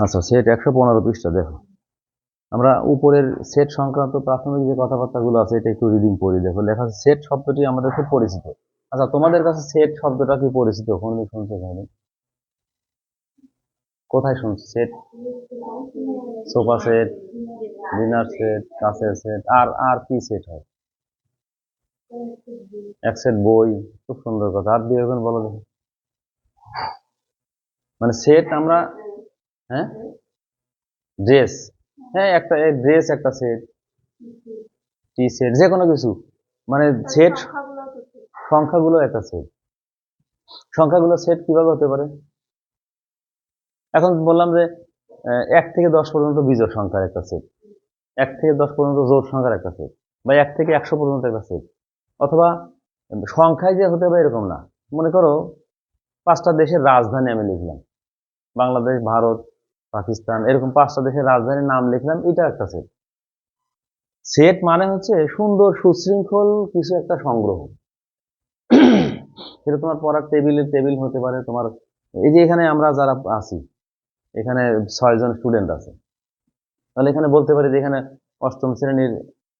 আচ্ছা সেট একশো পনেরো পৃষ্ঠা, দেখো। আমরা উপরের সেট সংক্রান্ত প্রাথমিক যে কথাবার্তাগুলো আছে, এটা একটু রিডিং পড়ি দেখো, লেখা আছে সেট শব্দটি আমাদের খুব পরিচিত। আচ্ছা তোমাদের কাছে সেট শব্দটা কি পরিচিত? কোনদিন শুনছো কোনদিন কোথায় শুনছো? Set sofa set dinner set কাছের সেট আর আর কি সেট হয়? এক সেট বই, খুব সুন্দর কথা। আর দিয়ে বলো দেখো। মানে সেট আমরা হ্যাঁ? ড্রেস হ্যাঁ একটা ড্রেস একটা সেট টি সেট যে কোনো কিছু। মানে সেট সংখ্যাগুলো একটা সেট সংখ্যাগুলো সেট কীভাবে হতে পারে? এখন বললাম যে এক থেকে দশ পর্যন্ত বিজোড় সংখ্যার একটা সেট এক থেকে দশ পর্যন্ত জোড় সংখ্যার একটা সেট বা এক থেকে একশো পর্যন্ত একটা সেট অথবা সংখ্যায় যে হতে পারে এরকম না। মনে করো, পাঁচটা দেশের রাজধানী আমি লিখলাম। বাংলাদেশ, ভারত পাকিস্তান, এরকম পাঁচটা দেশের রাজধানীর নাম লিখলাম, এটা একটা সেট সেট মানে হচ্ছে সুন্দর, সুশৃঙ্খল কিছু একটা সংগ্রহ। সেটা তোমার পড়ার টেবিলের টেবিল হতে পারে, তোমার, এই যে এখানে আমরা যারা আছি, এখানে ছয়জন স্টুডেন্ট আছে। তাহলে এখানে বলতে পারি যে এখানে অষ্টম শ্রেণির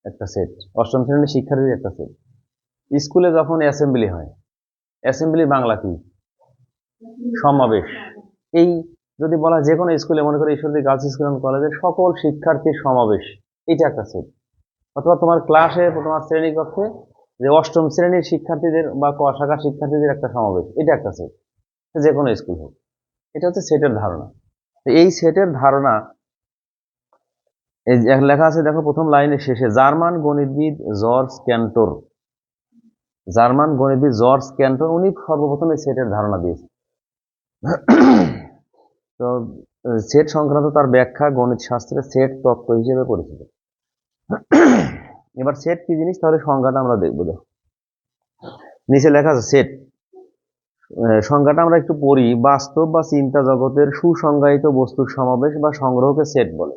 একটা সেট অষ্টম শ্রেণির শিক্ষার্থীর একটা সেট স্কুলে যখন অ্যাসেম্বলি হয় অ্যাসেম্বলি বাংলা কি? সমাবেশ। এই যদি বলা যে কোনো স্কুলে, মনে করো ঈশ্বরদী গার্লস স্কুল অ্যান্ড কলেজের সকল শিক্ষার্থীর সমাবেশ, এটা একটা সেট। অথবা তোমার ক্লাসে তোমার শ্রেণীকক্ষে যে অষ্টম শ্রেণির শিক্ষার্থীদের বা ক শাখার শিক্ষার্থীদের একটা সমাবেশ, এটা একটা সেট। যে কোনো স্কুল হোক। এটা হচ্ছে সেটের ধারণা। এই সেটের ধারণা লেখা আছে, দেখো প্রথম লাইনের শেষে, জার্মান গণিতবিদ জর্জ ক্যান্টোর। জার্মান গণিতবিদ জর্জ ক্যান্টর, উনি সর্বপ্রথম এই সেটের ধারণা দিয়েছেন। তো সেট সংক্রান্ত তার ব্যাখ্যা গণিত শাস্ত্রে সেট তত্ত্ব হিসেবে পরিচিত। এবার সেট কি জিনিস? তাহলে সংজ্ঞাটা আমরা দেখব, দেখো। নিচে লেখা আছে সেট সংজ্ঞাটা আমরা একটু পড়ি। বাস্তব বা চিন্তা জগতের সুসংজ্ঞায়িত বস্তুর সমাবেশ বা সংগ্রহকে সেট বলে।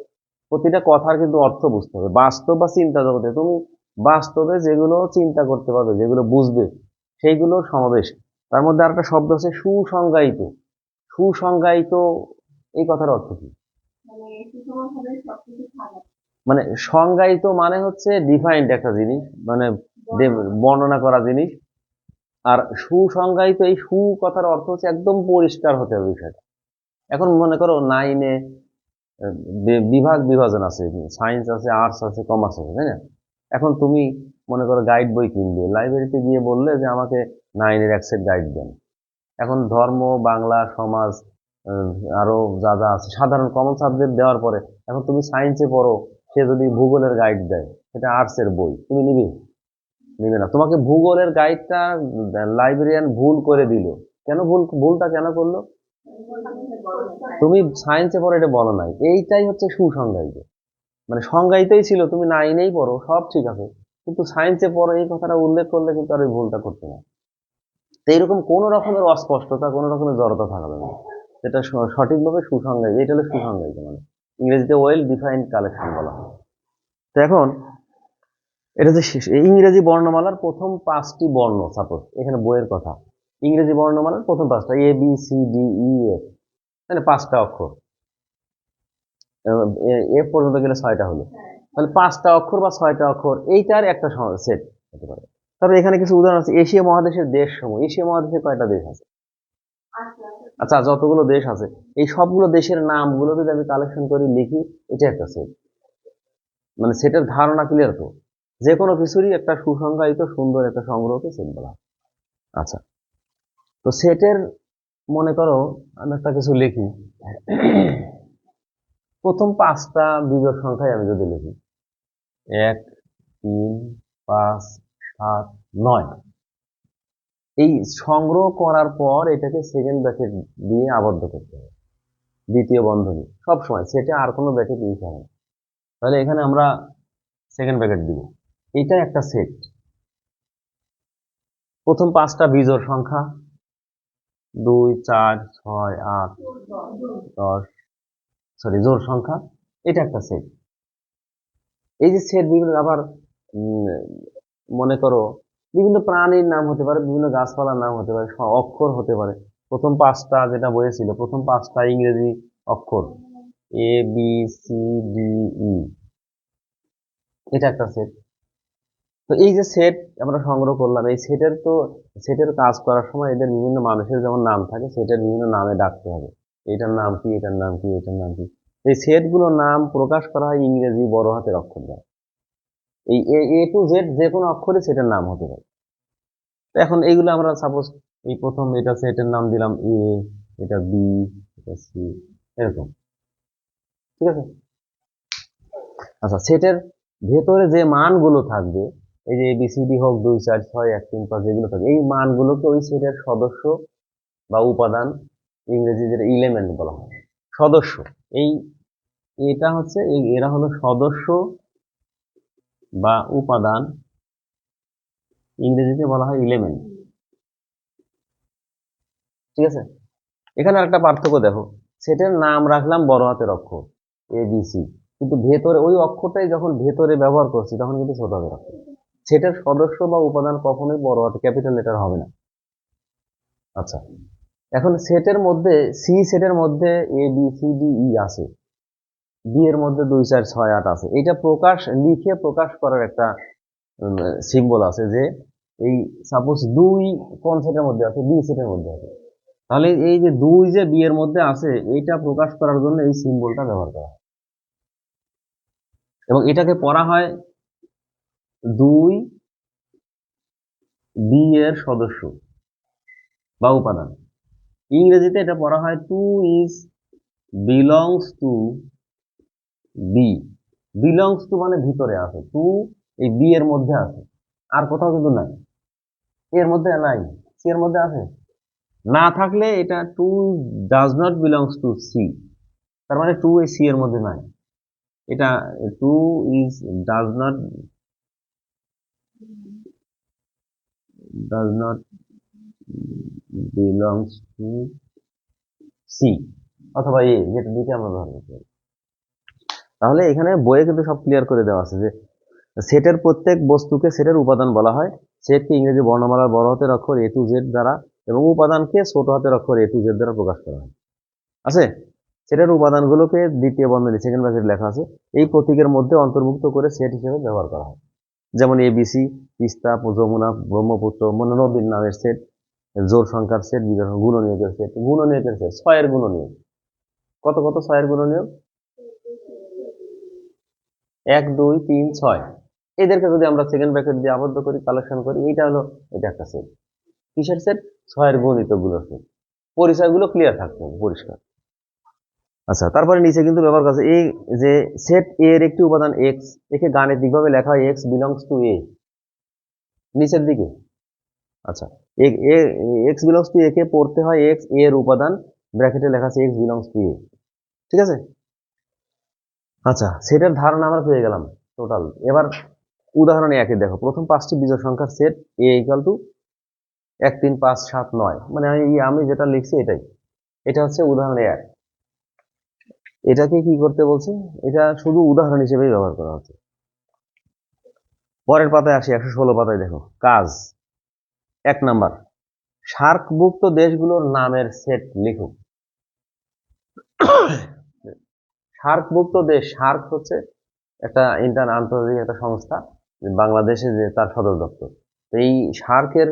প্রতিটা কথার কিন্তু অর্থ বুঝতে হবে। বাস্তব বা চিন্তা জগতে তুমি বাস্তবে যেগুলো চিন্তা করতে পারবে, যেগুলো বুঝবে, সেইগুলোর সমাবেশ। তার মধ্যে আরেকটা শব্দ আছে সুসংজ্ঞায়িত। সুসংজ্ঞায়িত এই কথার অর্থ কি? মানে সংজ্ঞায়িত মানে হচ্ছে ডিফাইন্ড একটা জিনিস মানে বর্ণনা। করা জিনিস। আর সুসংজ্ঞায়িত এই সু কথার অর্থ হচ্ছে একদম পরিষ্কার হতে হবে বিষয়টা। এখন মনে করো নাইনে বিভাগ বিভাজন আছে সায়েন্স আছে আর্টস আছে কমার্স আছে তাই না? এখন তুমি মনে করো গাইড বই কিনবে লাইব্রেরিতে গিয়ে বললে যে আমাকে নাইনের এক সেট গাইড দেন। এখন ধর্ম বাংলা সমাজ আরও যা যা আছে। সাধারণ কমন সাবজেক্ট দেওয়ার পরে, এখন তুমি সায়েন্সে পড়ো, সে যদি ভূগোলের গাইড দেয়, সেটা আর্টসের বই, তুমি নিবে? নিবে না। তোমাকে ভূগোলের গাইডটা লাইব্রেরিয়ান ভুল করে দিল। কেন ভুল, ভুলটা কেন করল? তুমি সায়েন্সে পড়ো, এটা বলো নাই। এইটাই হচ্ছে সুসংজ্ঞায়িত। মানে সংজ্ঞায়িতই ছিল, তুমি নাইনেই পড়ো, সব ঠিক আছে। কিন্তু সায়েন্সে পড়ো, এই কথাটা উল্লেখ করলে কিন্তু আর ওই ভুলটা করতে না। তো এইরকম কোনো রকমের অস্পষ্টতা, কোনো রকমের জড়তা থাকবে না। যেটা সঠিকভাবে সুসংজ্ঞায়িত এটা হলো সুসংজ্ঞায়িত মানে ইংরেজিতে ওয়েল ডিফাইন্ড কালেকশন বলা হয়। তো এখন এটা যে ইংরেজি বর্ণমালার প্রথম পাঁচটি বর্ণ সাপোজ এখানে বইয়ের কথা। ইংরেজি বর্ণমালার প্রথম পাঁচটা A B C D E F মানে পাঁচটা অক্ষর। এফ পর্যন্ত গেলে ছয়টা হলো। তাহলে পাঁচটা অক্ষর বা ছয়টা অক্ষর, এইটার একটা সেট হতে পারে। তারপরে এখানে কিছু উদাহরণ আছে, এশিয়া মহাদেশের দেশ সমূহ এশিয়া মহাদেশে কয়টা দেশ আছে? আচ্ছা যতগুলো দেশ আছে, এই সবগুলো দেশের নামগুলো যদি আমি কালেকশন করি, লিখি এটা একটা সেট মানে সেটের ধারণা ক্লিয়ার তো? যে কোনো কিছুরই একটা সুসংজ্ঞায়িত, সুন্দর একটা সংগ্রহকে সেট বলা আচ্ছা তো সেটের, মনে করো, আমি একটা কিছু লিখি। প্রথম পাঁচটা বিজোড় সংখ্যায় আমি যদি লিখি, এক, তিন, পাঁচ, সাত, নয়। এই সংগ্রহ করার পর এটাকে সেকেন্ড ব্র্যাকেট দিয়ে আবদ্ধ করতে হবে। দ্বিতীয় বন্ধনী। সব সময় সেটা আর কোনো ব্র্যাকেট ইউজ হবে না। তাহলে এখানে আমরা সেকেন্ড ব্র্যাকেট দিব। এটা একটা সেট প্রথম পাঁচটা বিজোড় সংখ্যা। দুই, চার, ছয়, আট, দশ সরি জোর সংখ্যা। এটা একটা সেট এই যে সেট বিভিন্ন আবার মনে করো বিভিন্ন প্রাণীর নাম হতে পারে, বিভিন্ন গাছপালার নাম হতে পারে অক্ষর হতে পারে। প্রথম পাঁচটা যেটা বইয়েছিল প্রথম পাঁচটা ইংরেজি অক্ষর। A B C D E এটা একটা সেট তো এই যে সেট আমরা সংগ্রহ করলাম, এই সেটের তো, সেটের কাজ করার সময় এদের বিভিন্ন মানুষের যেমন নাম থাকে, সেটের বিভিন্ন নামে ডাকতে হবে। এটার নাম কি, এটার নাম কি, এটার নাম কি? এই সেটগুলোর নাম প্রকাশ করা হয় ইংরেজি বড় হাতের অক্ষর দ্বারা। এই এ টু জেড যে কোনো অক্ষরে সেটার নাম হতে পারে। তো এখন এইগুলো আমরা সাপোজ এই প্রথম এটা সেটের নাম দিলাম এ এটা বি এটা সি এরকম। ঠিক আছে? আচ্ছা সেটের ভেতরে যে মানগুলো থাকবে, এই যে এবিসিডি হোক, দুই, চার, ছয়, এক, তিন, পাঁচ, যেগুলো থাকবে, এই মানগুলোকে ওই সেটের সদস্য বা উপাদান ইংরেজি যেটা ইলেমেন্ট বলা হয়, সদস্য। এই এটা হচ্ছে এরা হলো সদস্য বা উপাদান ইংরেজিতে বলা হয় ইলেমেন্ট ঠিক আছে? এখানে একটা পার্থক্য দেখো। সেটার নাম রাখলাম বড় হাতের অক্ষর এ বি সি কিন্তু ভেতরে, ওই অক্ষরটাই যখন ভেতরে ব্যবহার করছি, তখন কিন্তু ছোট হাতের অক্ষর। সেটার সদস্য বা উপাদান কখনোই বড় হাতে, ক্যাপিটাল লেটার হবে না। আচ্ছা। এখন সেটের মধ্যে সি সেটের মধ্যে A B C D E আছে। বি এর মধ্যে দুই, চার, ছয়, আট আছে। এটা প্রকাশ, লিখে প্রকাশ করার একটা সিম্বল আছে যে এই সাপোজ দুই কোন সেটের মধ্যে আছে বি সেটের মধ্যে আছে। তাহলে এই যে দুই যে বি এর মধ্যে আছে এইটা প্রকাশ করার জন্য এই সিম্বলটা ব্যবহার করা হয়। এবং এটাকে পড়া হয় দুই বি এর সদস্য বা উপাদান। ইংরেজিতে এটা পড়া হয় to is belongs to B belongs to মানে ভিতরে আছে। টু এই বি এর মধ্যে আছে। আর কোথাও কিন্তু নাই। এর মধ্যে নাই। সি এর মধ্যে আছে? না থাকলে এটা two does not belongs to C তার মানে টু এই সি এর মধ্যে নাই। এটা two is does not does not belongs to C অথবা এ যেটা দিকে আমরা পারি। তাহলে এখানে বইয়ে কিন্তু সব ক্লিয়ার করে দেওয়া আছে যে সেটের প্রত্যেক বস্তুকে সেটের উপাদান বলা হয়। সেটকে ইংরেজি বর্ণমালার বড় হাতের অক্ষর এ টু জেড দ্বারা এবং উপাদানকে ছোট হাতের অক্ষর এ টু জেড দ্বারা প্রকাশ করা হয়। আছে? সেটের উপাদানগুলোকে দ্বিতীয় বন্ধনী সেকেন্ড ব্র্যাকেট লেখা আছে। এই প্রতীকের মধ্যে অন্তর্ভুক্ত করে সেট হিসেবে ব্যবহার করা হয়। যেমন এবিসি তিস্তা, যমুনা, ব্রহ্মপুত্র নদীর নামের সেট, জোর সংখ্যার সেট গুণনীয়কের সেট গুণনীয়কের সেট, ছয়ের গুণনীয়ক। কত কত, ছয়ের গুণনীয়ক? এক, দুই, তিন, ছয়। এদেরকে যদি আমরা সেকেন্ড ব্র্যাকেট দিয়ে আবদ্ধ করি কালেকশন করি, এইটা হলো, এটা একটা সেট কিসের সেট ছয়ের গণিতগুলোর সেট পরিচয়গুলো ক্লিয়ার থাকতে পরিষ্কার। আচ্ছা তারপরে নিচে কিন্তু ব্যবহার করছে এই যে সেট এ এর একটি উপাদান এক্স একে গাণিতিকভাবে লেখা হয় এক্স বিলংস টু এ নিচের দিকে। আচ্ছা এক্স বিলংস টু এ কে পড়তে হয় এক্স এ এর উপাদান ব্র্যাকেটে লেখা আছে এক্স বিলংস টু এ ঠিক আছে? আচ্ছা সেটার ধারণা আমরা পেয়ে গেলাম টোটাল এবার উদাহরণে একে দেখো। প্রথম পাঁচটি বিজোড় সংখ্যার সেট এ ইকাল টু এক তিন পাঁচ সাত নয়। মানে আমি আমি যেটা লিখছি এটাই। এটা হচ্ছে উদাহরণে এক। এটাকে কি করতে বলছে? এটা শুধু উদাহরণ হিসেবেই ব্যবহার করা হচ্ছে। পরের পাতায় আসি, একশো ষোলো পাতায় দেখো। কাজ। এক নাম্বার। সার্কভুক্ত দেশগুলোর নামের সেট লিখুক সার্কভুক্ত দেশ, সার্ক হচ্ছে একটা ইন্টার আন্তর্জাতিক একটা সংস্থা। বাংলাদেশে যে তার সদর দপ্তর। এই সার্কের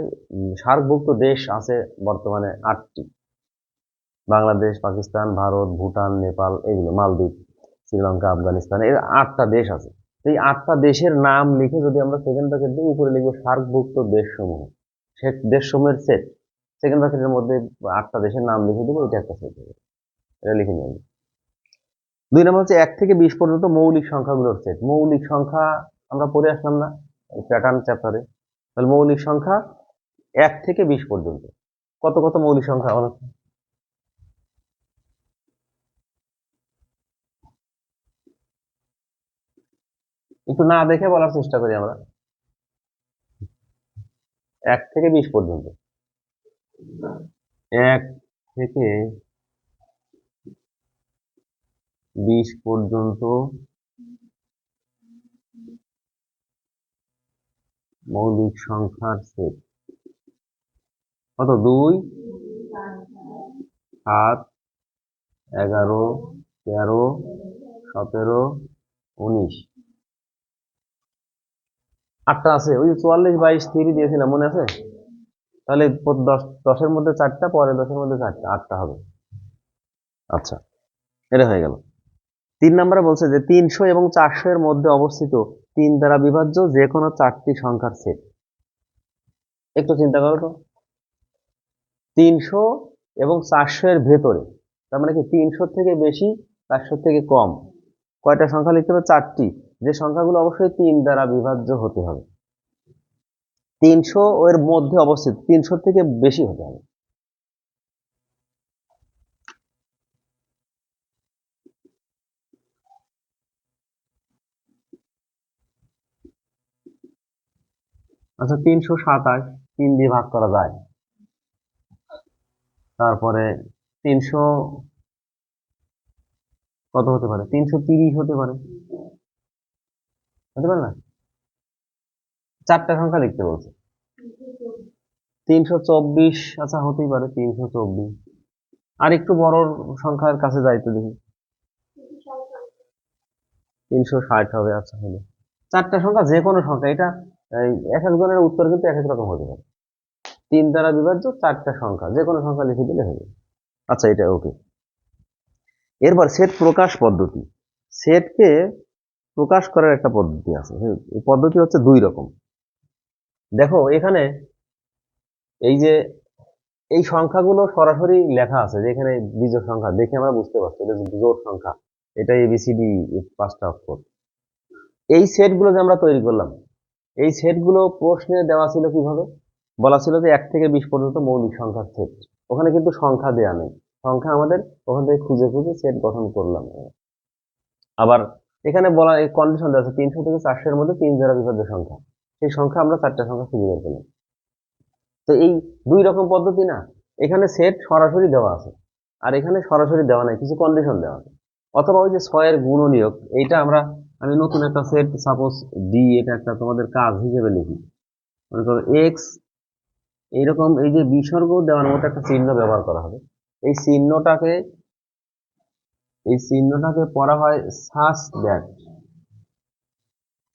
সার্কভুক্ত দেশ আছে বর্তমানে আটটি। বাংলাদেশ, পাকিস্তান, ভারত, ভুটান, নেপাল, এগুলো, মালদ্বীপ, শ্রীলঙ্কা, আফগানিস্তান, এর আটটা দেশ আছে। এই আটটা দেশের নাম লিখে যদি আমরা সেকেন্ড ব্র্যাকেট দিয়ে উপরে লিখব সার্কভুক্ত দেশসমূহ। সে দেশসমূহের সেট সেকেন্ড ব্র্যাকেটের মধ্যে আটটা দেশের নাম লিখে দেবো এটা একটা সেট হবে। এটা লিখে নিয়ে দুই নম্বর হচ্ছে এক থেকে বিশ পর্যন্ত মৌলিক সংখ্যাগুলোর সেট মৌলিক সংখ্যা আমরা পড়ে আসলাম না প্যাটার্ন চ্যাপ্টারে তাহলে মৌলিক সংখ্যা এক থেকে বিশ পর্যন্ত। কত কত মৌলিক সংখ্যা বলো তো? একটু না দেখে বলার চেষ্টা করি আমরা। এক থেকে বিশ পর্যন্ত। এক থেকে বিশ পর্যন্ত মৌলিক সংখ্যার সেট। কত? দুই, সাত, এগারো, তেরো, সতেরো, উনিশ। আটটা আছে। ওই চুয়াল্লিশ, বাইশ থ্রি দিয়েছিলাম, মনে আছে? তাহলে দশ, দশের মধ্যে চারটা পরে দশের মধ্যে চারটা, আটটা হবে। আচ্ছা এটা হয়ে গেল। তিন নম্বরে বলছে যে তিনশো এবং চারশো এর মধ্যে অবস্থিত তিন দ্বারা বিভাজ্য যে কোনো চারটি সংখ্যার সেট। একটু চিন্তা করো তো। তিনশো এবং চারশো এর ভেতরে, তার মানে কি তিনশো থেকে বেশি চারশো থেকে কম, কয়টা সংখ্যা লিখতে হবে? চারটি। যে সংখ্যাগুলো অবশ্যই তিন দ্বারা বিভাজ্য হতে হবে। তিনশো এর মধ্যে অবস্থিত তিনশো থেকে বেশি হতে হবে। আচ্ছা তিনশো সাতাশ, তিন দিয়ে ভাগ করা যায়। তারপরে তিনশো কত হতে পারে? তিনশো তিরিশ হতে পারে। হতে পারে না? চারটা সংখ্যা লিখতে বলছে। তিনশো চব্বিশ আচ্ছা হতেই পারে তিনশো চব্বিশ। আর একটু বড় সংখ্যার কাছে যাই তো দেখি। তিনশো ষাট হবে আচ্ছা হলো। চারটা সংখ্যা যে কোনো সংখ্যা, এটা এক একজনের উত্তর কিন্তু এক এক রকম হতে পারে। তিন দ্বারা বিভাজ্য, চারটা সংখ্যা। যে কোনো সংখ্যা লিখে দিলে হবে আচ্ছা এটা ওকে এরপর সেট প্রকাশ পদ্ধতি। সেটকে প্রকাশ করার একটা পদ্ধতি আছে। পদ্ধতি হচ্ছে দুই রকম। দেখো, এখানে এই যে, এই সংখ্যাগুলো সরাসরি লেখা আছে যে এখানে বিজোড় সংখ্যা। দেখে আমরা বুঝতে পারছি, এটা জোড় সংখ্যা। এটা এবিসিডি পাঁচটা অক্ষর। এই সেটগুলো যে আমরা তৈরি করলাম এই সেটগুলো প্রশ্নে দেওয়া ছিল কীভাবে? বলা ছিল যে এক থেকে বিশ পর্যন্ত মৌলিক সংখ্যার সেট ওখানে কিন্তু সংখ্যা দেয়া নেই। সংখ্যা আমাদের ওখান থেকে খুঁজে খুঁজে সেট গঠন করলাম। আবার এখানে বলা কন্ডিশন দেওয়া আছে তিনশো থেকে চারশো এর মধ্যে তিন জোড়া বিভাজ্য সংখ্যা। সেই সংখ্যা আমরা চারটা সংখ্যা খুঁজে বের করলাম। তো এই দুই রকম পদ্ধতি না, এখানে সেট সরাসরি দেওয়া আছে আর এখানে সরাসরি দেওয়া নাই, কিছু কন্ডিশন দেওয়া আছে। অথবা ওই যে ছয়ের গুণনীয়ক, এইটা আমরা আমি নতুন একটা সেট সাপোজ ডি এটা একটা তোমাদের কাজ হিসেবে লিখি। মনে করো এক্স এইরকম এই যে বিসর্গ দেওয়ার মতো একটা চিহ্ন ব্যবহার করা হবে। এই চিহ্নটাকে এই চিহ্নটাকে পড়া হয় such that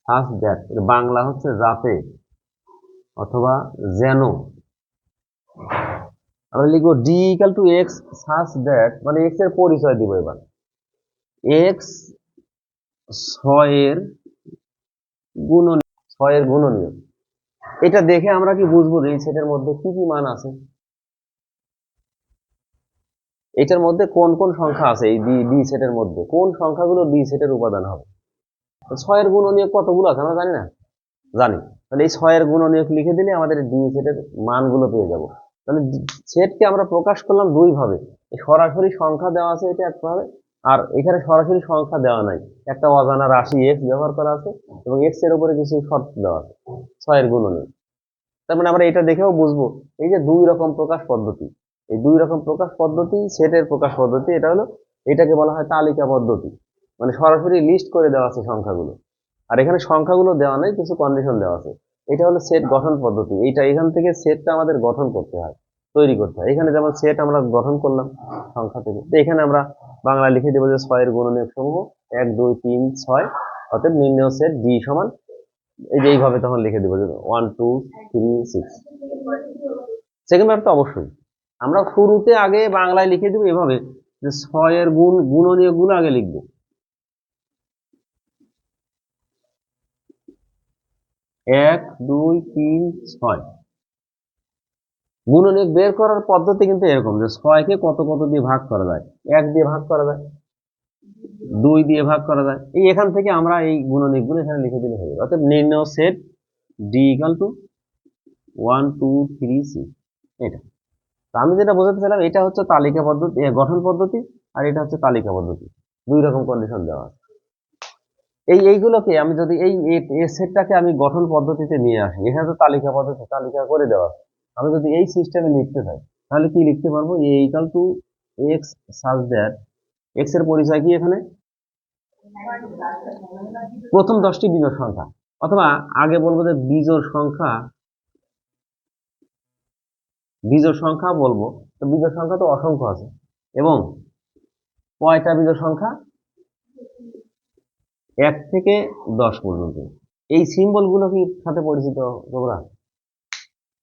such that Bangla হচ্ছে যাতে, অথবা যেন। আমরা লিখব D equal to x such that মানে এক্সের পরিচয় দিব এবার। এক্স ছয়ের গুণনীয় ছয়ের গুণনীয়। এটা দেখে আমরা কি বুঝব যে এই সেটের মধ্যে কি কি মান আছে? এটার মধ্যে কোন কোন সংখ্যা আছে এই ডি সেটের মধ্যে? কোন সংখ্যাগুলো ডি সেটের উপাদান হবে? ছয়ের গুণনীয়ক কতগুলো আছে আমরা জানি না। জানি। তাহলে এই ছয়ের গুণনীয়ক লিখে দিলে আমাদের ডি সেটের মানগুলো পেয়ে যাব। তাহলে সেটকে আমরা প্রকাশ করলাম দুই ভাবে সরাসরি সংখ্যা দেওয়া আছে এটা একভাবে। আর এখানে সরাসরি সংখ্যা দেওয়া নাই। একটা অজানা রাশি এক্স ব্যবহার করা আছে এবং এক্সের উপরে কিছু শর্ত দেওয়া আছে, ছয়ের গুণনীয়ক তার মানে আমরা এটা দেখেও বুঝব, এই যে দুই রকম প্রকাশ পদ্ধতি। এই দুই রকম প্রকাশ পদ্ধতি সেটের প্রকাশ পদ্ধতি, এটা হলো, এটাকে বলা হয় তালিকা পদ্ধতি। মানে সরাসরি লিস্ট করে দেওয়া আছে সংখ্যাগুলো। আর এখানে সংখ্যাগুলো দেওয়া নেই, কিছু কন্ডিশন দেওয়া আছে। এটা হলো সেট গঠন পদ্ধতি। এইটা এখান থেকে সেটটা আমাদের গঠন করতে হয়, তৈরি করতে হয়। এখানে যেমন সেট আমরা গঠন করলাম সংখ্যা থেকে, তো এখানে আমরা বাংলা লিখে দেবো যে ছয়ের গুণনীয়ক সমূহ, এক, দুই, তিন, ছয় অর্থাৎ নির্ণয় সেট ডি সমান, এই যে এইভাবে তখন লিখে দেবো যে one two three six second তো অবশ্যই। আমরা শুরুতে আগে বাংলায় লিখে দেবো এভাবে, যে ছয়ের গুণ গুণনীয়কগুলো আগে লিখব। এক, দুই, তিন, ছয়। গুণনীয়ক বের করার পদ্ধতি কিন্তু এরকম যে ছয়কে কত কত দিয়ে ভাগ করা যায়? এক দিয়ে ভাগ করা যায়। দুই দিয়ে ভাগ করা যায়। এই এখান থেকে আমরা এই গুণনীয়কগুলো এখানে লিখে দিলে হয়ে যাবে। অর্থাৎ নির্ণয় set D equal to one two three six এটা। আমি যেটা বোঝাতে চাইলাম, এটা হচ্ছে তালিকা পদ্ধতি গঠন পদ্ধতি, আর এটা হচ্ছে তালিকা পদ্ধতি। দুই রকম কন্ডিশন দেওয়া এই এইগুলোকে আমি যদি এই সেটটাকে আমি গঠন পদ্ধতিতে নিয়ে আসি, এখানে তো তালিকা পদ্ধতি, তালিকা করে দেওয়া আমি যদি এই সিস্টেমে লিখতে চাই, তাহলে কি লিখতে পারব? A equal to x such that এক্সের পরিচয় কি এখানে? প্রথম দশটি বিজোড় সংখ্যা। অথবা আগে বলব যে বিজোড় সংখ্যা বিজোড় সংখ্যা বলব, তো বিজোড় সংখ্যা তো অসংখ্য আছে। এবং কয়টা বিজোড় সংখ্যা? এক থেকে দশ পর্যন্ত। এই সিম্বলগুলো কি সাথে পরিচিত, তোমরা?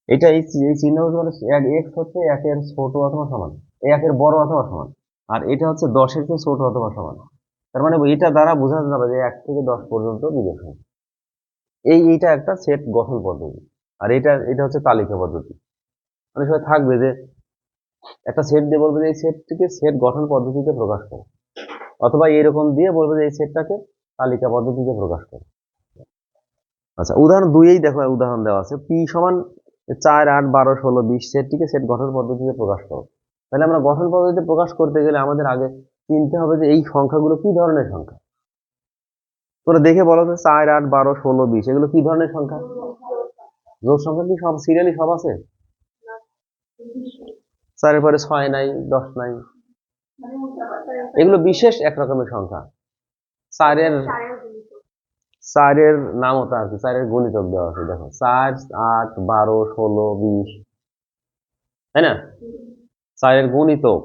এটা এই চিহ্নগুলো এক্স হচ্ছে একের ছোট অথবা সমান। একের বড় অথবা সমান। আর এটা হচ্ছে দশের চেয়ে ছোট অথবা সমান। তার মানে এটা দ্বারা বোঝা যাবে যে এক থেকে দশ পর্যন্ত সংখ্যা এই, এইটা একটা সেট গঠন পদ্ধতি। আর এটা এটা হচ্ছে তালিকা পদ্ধতি। অনেক সময় থাকবে যে একটা সেট দিয়ে বলবে যে এই সেটটিকে সেট গঠন পদ্ধতিতে প্রকাশ করো। অথবা এরকম দিয়ে বলবে যে এই সেটটাকে তালিকা পদ্ধতিতে প্রকাশ করো। আচ্ছা উদাহরণ দুইয়েই দেখো, উদাহরণ দেওয়া আছে। পি সমান চার আট বারো ষোলো বিশ সেটটিকে সেট গঠন পদ্ধতিতে প্রকাশ করো। তাহলে আমরা গঠন পদ্ধতিতে প্রকাশ করতে গেলে আমাদের আগে চিনতে হবে যে এই সংখ্যাগুলো কি ধরনের সংখ্যা? তোরা দেখে বলো তো, চার আট বারো ষোলো বিশ, এগুলো কি ধরনের সংখ্যা? জোর সংখ্যা কি সব সিরিয়ালি সব আছে? চারের পরে ছয় নাই, দশ নাই। এগুলো বিশেষ এক রকমের সংখ্যা। চারের চারের নাম ওটা আর কি চারের গণিতক দেওয়া আছে, দেখো। চার আট, বারো, ষোলো, বিশ, তাই না? চারের গণিতক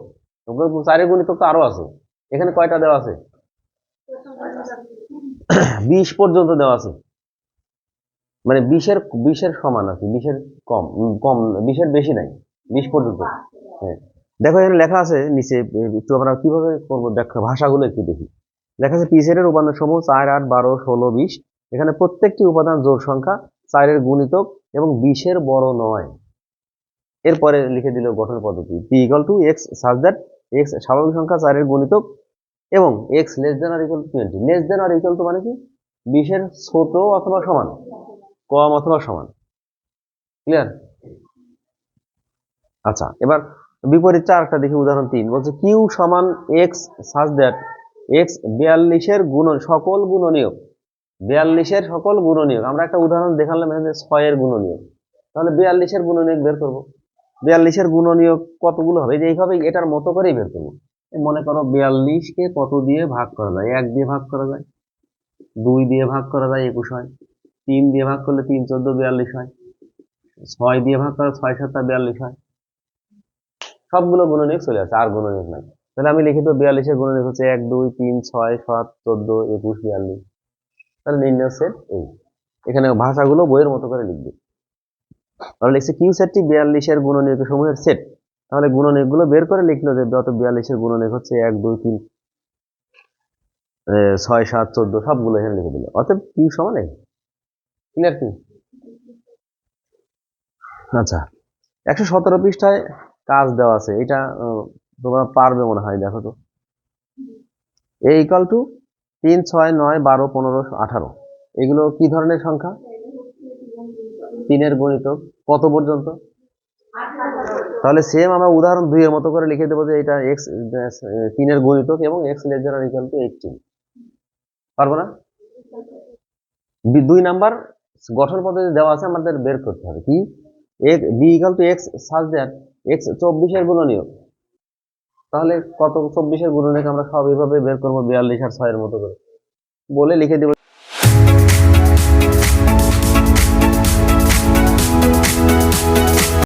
চারের গণিতক তো আরও আছে। এখানে কয়টা দেওয়া আছে? বিশ পর্যন্ত দেওয়া আছে। মানে বিশের বিশের সমান আছে, বিশের কম কম, বিশের বেশি নাই, বিশ পর্যন্ত। হ্যাঁ। দেখো এখানে লেখা আছে নিচে, একটু আমরা কীভাবে করব, দেখো, ভাষাগুলো একটু দেখি। লেখা আছে পি সেটের উপাদান সমূহ চার, আট, বারো, ষোলো, বিশ। এখানে প্রত্যেকটি উপাদান জোড় সংখ্যা চারের গুণিতক এবং বিশের বড় নয়। এরপরে লিখে দিল গঠন পদ্ধতি। P equal to x such that x স্বাভাবিক সংখ্যা চারের গুণিতক এবং x less than or equal to twenty less than or equal to মানে কি? বিশের ছোট অথবা সমান, কম অথবা সমান। ক্লিয়ার আচ্ছা এবার বিপরীত চারটা দেখি, উদাহরণ তিন। বলছে কিউ সমান এক্স সাজ দ্যাট এক্স বিয়াল্লিশের গুণ সকল গুণনীয়ক। বিয়াল্লিশের সকল গুণনীয়ক। আমরা একটা উদাহরণ দেখালাম এখানে ছয়ের গুণনীয়ক। তাহলে বিয়াল্লিশের গুণনীয়ক বের করব। বিয়াল্লিশের গুণনীয়ক কতগুলো হবে? যে এইভাবে এটার মতো করেই বের করব। মনে করো বিয়াল্লিশকে কত দিয়ে ভাগ করা যায়? এক দিয়ে ভাগ করা যায়। দুই দিয়ে ভাগ করা যায়, একুশ হয়। তিন দিয়ে ভাগ করলে তিন, চোদ্দ, বিয়াল্লিশ হয়। ছয় দিয়ে ভাগ করলে ছয় সাতটা, বিয়াল্লিশ হয়। সবগুলো গুণনীয়ক চলে আসে, আর গুণনীয়ক নাই। তাহলে আমি লিখিত বিয়াল্লিশের গুণনীয়ক হচ্ছে এক, দুই, তিন, ছয়, সাত, চোদ্দ, একুশ, বিয়াল্লিশ। তাহলে নির্ণয় সেট এই। এখানে ভাষাগুলো বইয়ের মতো করে লিখবে। তাহলে লিখছে কিউ সেটটি বিয়াল্লিশের গুণনীয়ক সমূহের সেট তাহলে গুণনীয়কগুলো বের করে লিখলো যে যত বিয়াল্লিশের গুণনীয়ক হচ্ছে এক, দুই, তিন ছয়, সাত, চোদ্দ, সবগুলো এখানে লিখে দিল। অর্থাৎ কিউ সমান এই ক্লিয়ার কি? আচ্ছা। একশো সতেরো পৃষ্ঠায় কাজ দেওয়া আছে। এটা তোমরা পারবে মনে হয়, দেখো তো। এ ইকাল টু তিন, ছয়, নয়, বারো, পনেরো, আঠারো। এগুলো কি ধরনের সংখ্যা? তিনের গণিতক কত পর্যন্ত? তাহলে সেম আমরা উদাহরণ দুই এর মতো করে লিখে দেবো যে এটা এক্স তিনের গণিতক এবং x lesser equal to eighteen পারব না? দুই নাম্বার গঠন পদ্ধতি দেওয়া আছে আমাদের বের করতে হবে। কি? B equal to x such that x চব্বিশের গুণনীয়ক। তাহলে কত, চব্বিশের গুণনীয়ক আমরা সব এভাবে বের করব, বিয়াল্লিশ আর ছয়ের মতো করে। বলে লিখে দেবো।